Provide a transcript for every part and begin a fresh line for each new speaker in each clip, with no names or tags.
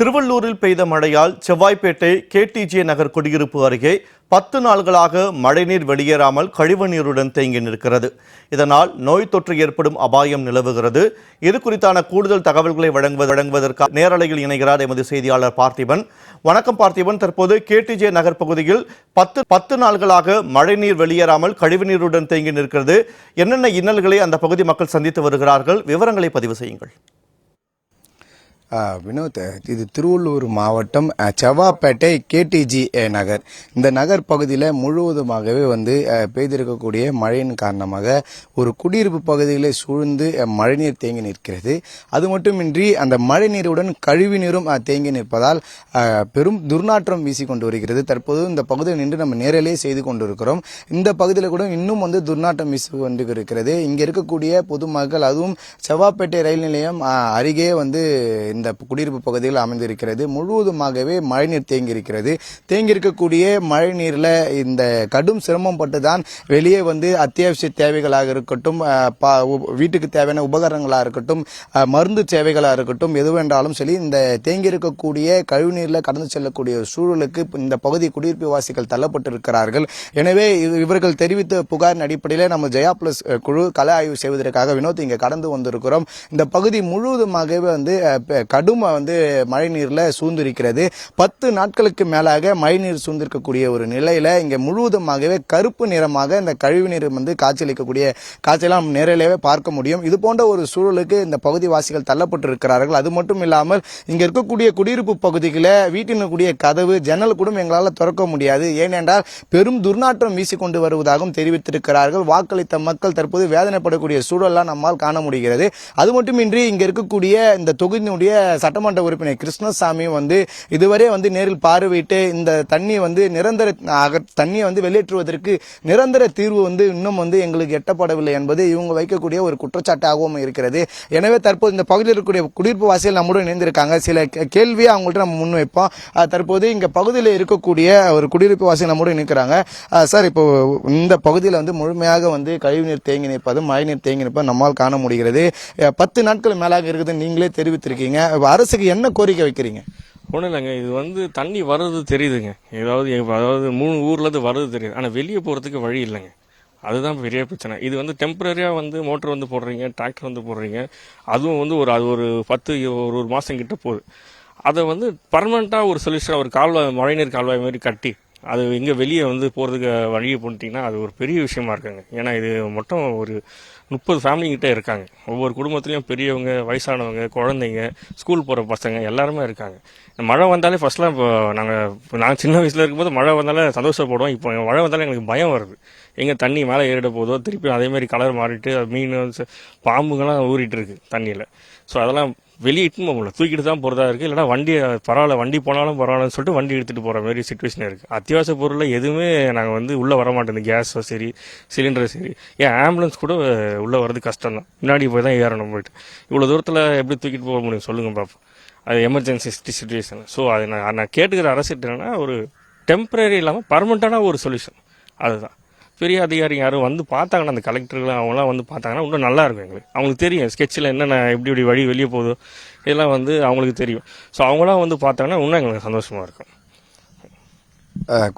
திருவள்ளூரில் பெய்த மழையால் செவ்வாய்ப்பேட்டை கேடிஜே நகர் குடியிருப்பு அருகே பத்து நாள்களாக மழைநீர் வெளியேறாமல் கழிவுநீருடன் தேங்கி நிற்கிறது. இதனால் நோய் தொற்று ஏற்படும் அபாயம் நிலவுகிறது. இது குறித்தான கூடுதல் தகவல்களை வழங்குவது வழங்குவதற்காக நேரலையில் இணைகிறார் எமது செய்தியாளர் பார்த்திபன். வணக்கம் பார்த்திபன். தற்போது கேடிஜே நகர் பகுதியில் பத்து பத்து நாள்களாக மழைநீர் வெளியேறாமல் கழிவுநீருடன் தேங்கி நிற்கிறது. என்னென்ன இன்னல்களை அந்த பகுதி மக்கள் சந்தித்து வருகிறார்கள்? விவரங்களை பதிவு செய்யுங்கள்.
வினோத் இது திருவள்ளூர் மாவட்டம் செவ்வாப்பேட்டை கேடிஜி நகர். இந்த நகர் பகுதியில் முழுவதுமாகவே வந்து பெய்திருக்கக்கூடிய மழையின் காரணமாக ஒரு குடியிருப்பு பகுதிகளை சூழ்ந்து மழைநீர் தேங்கி நிற்கிறது. அது மட்டுமின்றி அந்த மழைநீருடன் கழிவு நீரும் தேங்கி நிற்பதால் பெரும் துர்நாற்றம் வீசி கொண்டு வருகிறது. தற்போது இந்த பகுதியில் நின்று நம்ம நேரிலே செய்து கொண்டிருக்கிறோம். இந்த பகுதியில் கூட இன்னும் வந்து துர்நாற்றம் வீசி கொண்டு இருக்கிறது இங்கே இருக்கக்கூடிய பொதுமக்கள் அதுவும் செவ்வாப்பேட்டை ரயில் நிலையம் அருகே வந்து இந்த குடியிருப்பு பகுதியில் அமைந்திருக்கிறது. முழுவதுமாகவே மழைநீர் தேங்கியிருக்கிறது. தேங்கியிருக்கக்கூடிய தேங்கி இருக்கக்கூடிய மழைநீரில் இந்த கடும் சிரமம் பட்டு தான் வெளியே வந்து அத்தியாவசிய தேவைகளாக இருக்கட்டும் பா- வீட்டுக்கு தேவையான உபகரணங்களாக இருக்கட்டும் மருந்து சேவைகளாக இருக்கட்டும் எதுவென்றாலும் சரி இந்த தேங்கி இருக்கக்கூடிய கழிவுநீரில் கடந்து செல்லக்கூடிய சூழலுக்கு இந்த பகுதி குடியிருப்பு வாசிகள் தள்ளப்பட்டிருக்கிறார்கள். எனவே இவர்கள் தெரிவித்த புகாரின் அடிப்படையில் நம்ம ஜெயா பிளஸ் குழு கலை ஆய்வு செய்வதற்காக வினோத் இங்கே கடந்து வந்திருக்கிறோம். இந்த பகுதி முழுவதுமாகவே வந்து கடுமை வந்து மழைநீரில் சூழ்ந்திருக்கிறது. பத்து நாட்களுக்கு மேலாக மழைநீர் சூழ்ந்திருக்கக்கூடிய ஒரு நிலையில் இங்கே முழுவதுமாகவே கருப்பு நிறமாக இந்த கழிவு நீர் வந்து காய்ச்சலிக்கக்கூடிய காய்ச்சலாம் நேரிலேயே பார்க்க முடியும். இது போன்ற ஒரு சூழலுக்கு இந்த பகுதிவாசிகள் தள்ளப்பட்டிருக்கிறார்கள். அது மட்டும் இல்லாமல் இங்கே இருக்கக்கூடிய குடியிருப்பு பகுதிகளில் வீட்டினுடைய கதவு ஜன்னல் கூட எங்களால் திறக்க முடியாது. ஏனென்றால் பெரும் துர்நாற்றம் வீசிக்கொண்டு வருவதாகவும் தெரிவித்திருக்கிறார்கள். வாக்களித்த மக்கள் தற்போது வேதனைப்படக்கூடிய சூழலாம் நம்மால் காண முடிகிறது. அது மட்டுமின்றி இங்கே இருக்கக்கூடிய இந்த தொகுதியினுடைய சட்டமன்ற உறுப்பினர் கிருஷ்ணசாமி வந்து இதுவரை வந்து நேரில் பார்வையிட்டு இந்த தண்ணி வந்து நிரந்தர அக- தண்ணியை வந்து வெளியேற்றுவதற்கு நிரந்தர தீர்வு வந்து இன்னும் வந்து எங்களுக்கு எட்டப்படவில்லை என்பது இவங்க வைக்கக்கூடிய ஒரு குற்றச்சாட்டாகவும் இருக்கிறது. எனவே தற்போது இந்த பகுதியில் இருக்கக்கூடிய குடியிருப்பு வாசிகள் நம்முடன் இணைந்திருக்காங்க. சில கே- கேள்வியை அவங்கள்ட்ட நம்ம முன்வைப்போம் தற்போது இங்கே பகுதியில் இருக்கக்கூடிய ஒரு குடியிருப்பு வாசிகள் நம்முடன் நிற்கிறாங்க சார் இப்போ இந்த பகுதியில் வந்து முழுமையாக வந்து கழிவுநீர் தேங்கி நிற்பதும் மழைநீர் தேங்கி நிற்பதும் நம்மால் காண முடிகிறது. பத்து நாட்கள் மேலாக இருக்குதுன்னு நீங்களே தெரிவித்திருக்கீங்க. அரசுக்கு என்ன கோரிக்கை வைக்கிறீங்க?
ஒன்றும் இல்லைங்க. இது வந்து தண்ணி வர்றது தெரியுதுங்க. ஏதாவது அதாவது மூணு ஊர்லேருந்து வர்றது தெரியுது. ஆனால் வெளியே போகிறதுக்கு வழி இல்லைங்க. அதுதான் பெரிய பிரச்சனை. இது வந்து டெம்பரரியாக வந்து மோட்டர் வந்து போடுறீங்க டிராக்டர் வந்து போடுறீங்க. அதுவும் வந்து ஒரு அது ஒரு பத்து ஒரு ஒரு மாதம் கிட்ட போகுது. அதை வந்து பர்மனெண்ட்டாக ஒரு சொல்யூஷன் ஒரு கால்வாய் மழைநீர் கால்வாய் மாதிரி கட்டி அது எங்கே வெளியே வந்து போகிறதுக்கு வழியை பண்ணிட்டீங்கன்னா அது ஒரு பெரிய விஷயமா இருக்குங்க. ஏன்னா இது மொத்தம் ஒரு முப்பது ஃபேமிலி இருக்காங்க. ஒவ்வொரு குடும்பத்துலேயும் பெரியவங்க வயசானவங்க குழந்தைங்க ஸ்கூல் போகிற பசங்க எல்லாருமே இருக்காங்க. மழை வந்தாலே ஃபர்ஸ்ட்லாம் இப்போ நாங்கள் நான் சின்ன வயசில் இருக்கும்போது மழை வந்தாலே சந்தோஷப்படுவோம். இப்போ மழை வந்தாலே எங்களுக்கு பயம் வருது. எங்கே தண்ணி மேலே ஏறிட போதோ திருப்பி அதே மாதிரி கலர் மாறிட்டு மீன் பாம்புங்கெல்லாம் ஊறிட்டு இருக்கு தண்ணியில். ஸோ அதெல்லாம் வெளியே இட்டுன்னு போக தூக்கிட்டு தான் போகிறதா இருக்குது இல்லைனா வண்டி பரவாயில்ல வண்டி போனாலும் பரவாயில்லன்னு சொல்லிட்டு வண்டி எடுத்துகிட்டு போகிற மாதிரி சுச்சுவேஷன் இருக்குது அத்தியாவசிய பொருளில் எதுவுமே நாங்கள் வந்து உள்ளே வர மாட்டேங்குது கேஸோ சரி சிலிண்டரோ சரி. ஏன் ஆம்புலன்ஸ் கூட உள்ளே வர்றது கஷ்டம் தான். முன்னாடி போய் தான் ஏறணும் போயிட்டு. இவ்வளோ தூரத்தில் எப்படி தூக்கிட்டு போக முடியும் சொல்லுங்கள் பாப்பா அது எமர்ஜென்சி சுச்சுவேஷன் ஸோ அது நான் நான் கேட்டுக்கிற அரசு என்னன்னா ஒரு டெம்பரரி இல்லாமல் பர்மனெண்ட்டான ஒரு சொல்யூஷன் அதுதான். பெரிய அதிகாரி யாரும் வந்து பார்த்தாங்கன்னா அந்த கலெக்டர்கள் அவங்களாம் வந்து பார்த்தாங்கன்னா இன்னும் நல்லா இருக்கும் எங்களுக்கு. அவங்களுக்கு தெரியும் ஸ்கெட்சில் என்னென்ன எப்படி இப்படி வழி வெளியே போகுதோ இதெல்லாம் வந்து அவங்களுக்கு தெரியும். ஸோ அவங்களாம் வந்து பார்த்தாங்கன்னா இன்னும் எங்களுக்கு சந்தோஷமாக இருக்கும்.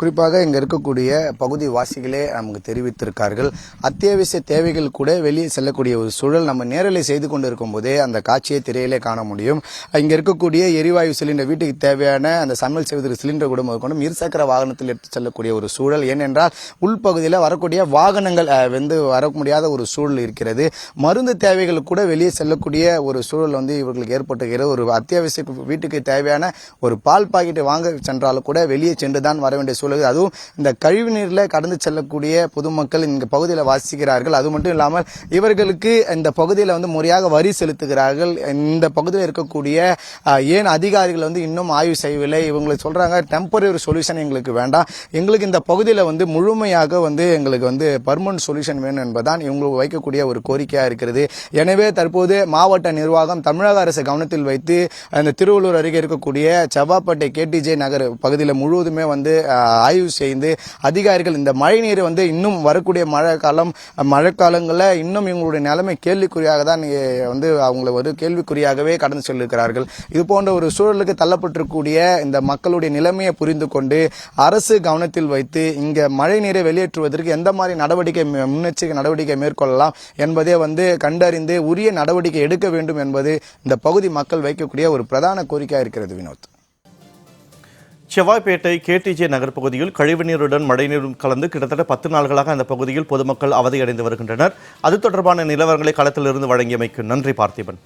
குறிப்பாக இங்கே இருக்கக்கூடிய பகுதி வாசிகளே நமக்கு தெரிவித்திருக்கார்கள். அத்தியாவசிய தேவைகள் கூட வெளியே செல்லக்கூடிய ஒரு சூழல் நம்ம நேரலை செய்து கொண்டு இருக்கும் போதே அந்த காட்சியை திரையிலே காண முடியும். இங்கே இருக்கக்கூடிய எரிவாயு சிலிண்டர் வீட்டுக்கு தேவையான அந்த சமையல் செய்வதற்கு சிலிண்டர் கூட முதற்கொண்டும் இருசக்கர வாகனத்தில் எடுத்து செல்லக்கூடிய ஒரு சூழல். ஏனென்றால் உள்பகுதியில் வரக்கூடிய வாகனங்கள் வந்து வர முடியாத ஒரு சூழல் இருக்கிறது. மருந்து தேவைகள் கூட வெளியே செல்லக்கூடிய ஒரு சூழல் வந்து இவர்களுக்கு ஏற்பட்டுகிறது. ஒரு அத்தியாவசிய வீட்டுக்கு தேவையான ஒரு பால் பாக்கெட்டை வாங்க சென்றாலும் கூட வெளியே சென்று தான் வர வேண்டிய சூழல் அதுவும் இந்த கழிவு நீரில் கடந்து செல்லக்கூடிய பொதுமக்கள் இந்த பகுதியில் வாசிக்கிறார்கள். அது மட்டும் இல்லாமல் இவர்களுக்கு இந்த பகுதியில் வந்து முறையாக வரி செலுத்துகிறார்கள். இந்த பகுதியில் இருக்கக்கூடிய ஏன் அதிகாரிகள் வந்து இன்னும் ஆய்வு செய்யவில்லை? இவங்களை சொல்கிறாங்க டெம்பரரி சொல்யூஷன் எங்களுக்கு வேண்டாம். எங்களுக்கு இந்த பகுதியில் வந்து முழுமையாக வந்து எங்களுக்கு வந்து பர்மனன்ட் சொல்யூஷன் வேணும் என்பதுதான் இவங்களுக்கு வைக்கக்கூடிய ஒரு கோரிக்கையாக இருக்கிறது. எனவே தற்போது மாவட்ட நிர்வாகம் தமிழக அரசு கவனத்தில் வைத்து அந்த திருவள்ளூர் அருகே இருக்கக்கூடிய செவ்வாப்பேட்டை கேடிஜே நகர் பகுதியில் முழுவதுமே வந்து ஆய்வு செய்து அதிகாரிகள் இந்த மழை நீர் வந்து இன்னும் வரக்கூடிய மழை காலம் மழைக்காலங்களில் இன்னும் இவங்களுடைய நிலைமை கேள்விக்குறியாக தான் வந்து அவங்கள ஒரு கேள்விக்குறியாகவே கடந்து செல்லுகிறார்கள் இது போன்ற ஒரு சூழலுக்கு தள்ளப்பட்டிருக்கக்கூடிய இந்த மக்களுடைய நிலைமையை புரிந்து கொண்டு அரசு கவனத்தில் வைத்து இங்கே மழை நீரை வெளியேற்றுவதற்கு எந்த மாதிரி நடவடிக்கை முன்னெச்சரிக்கை நடவடிக்கை மேற்கொள்ளலாம் என்பதை வந்து கண்டறிந்து உரிய நடவடிக்கை எடுக்க வேண்டும் என்பது இந்த பகுதி மக்கள் வைக்கக்கூடிய ஒரு பிரதான கோரிக்கையாக இருக்கிறது வினோத்.
செவ்வாய்ப்பேட்டை கேடிஜே நகர் பகுதியில் கழிவுநீருடன் மழைநீரும் கலந்து கிட்டத்தட்ட பத்து நாள்களாக அந்த பகுதியில் பொதுமக்கள் அவதியடைந்து வருகின்றனர். அது தொடர்பான நிலவரங்களை களத்திலிருந்து வழங்கியமைக்கு நன்றி பார்த்திபன்.